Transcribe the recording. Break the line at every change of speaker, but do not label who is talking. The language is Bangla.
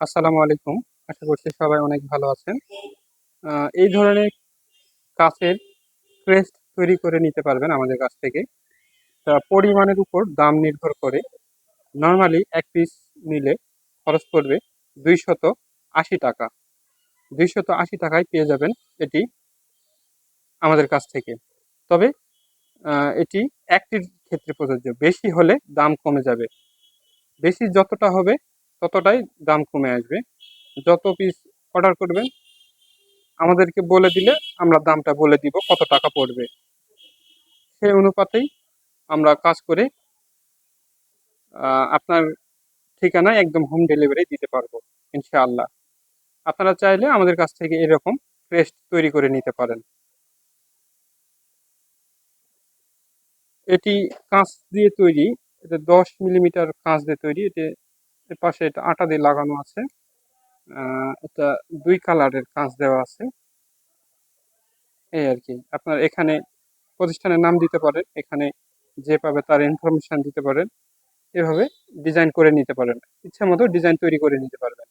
আসসালামু আলাইকুম। আশা করছি সবাই অনেক ভালো আছেন। এই ধরনের কাচের ক্রেস্ট তৈরি করে নিতে পারবেন আমাদের কাছ থেকে। তা পরিমাণের উপর দাম নির্ভর করে। নর্মালি এক পিস নিলে খরচ পড়বে দুইশত আশি টাকা। দুইশত আশি টাকায় পেয়ে যাবেন এটি আমাদের কাছ থেকে। তবে এটি একটির ক্ষেত্রে প্রযোজ্য। বেশি হলে দাম কমে যাবে। বেশি যতটা হবে ততটাই দাম কমে আসবে। যত পিস অর্ডার করবেন, আমাদেরকে বলে দিলে আমরা দামটা বলে দিব কত টাকা পড়বে। সেই অনুপাতেই আমরা কাজ করে আপনার ঠিকানায় একদম হোম ডেলিভারি দিতে পারব, ইনশাআল্লাহ। আপনারা চাইলে আমাদের কাছ থেকে এরকম পেস্ট তৈরি করে নিতে পারেন। এটি কাঁচ দিয়ে তৈরি, এটা দশ মিলিমিটার কাঁচ দিয়ে তৈরি, এটি পাশে এটা আটা দিয়ে লাগানো আছে। এটা দুই কালারের কাঁচ দেওয়া আছে। এই আর কি। আপনার এখানে প্রতিষ্ঠানের নাম দিতে পারেন, এখানে যে পাবে তার ইনফরমেশান দিতে পারেন। এভাবে ডিজাইন করে নিতে পারেন। ইচ্ছা মতো ডিজাইন তৈরি করে নিতে পারবেন।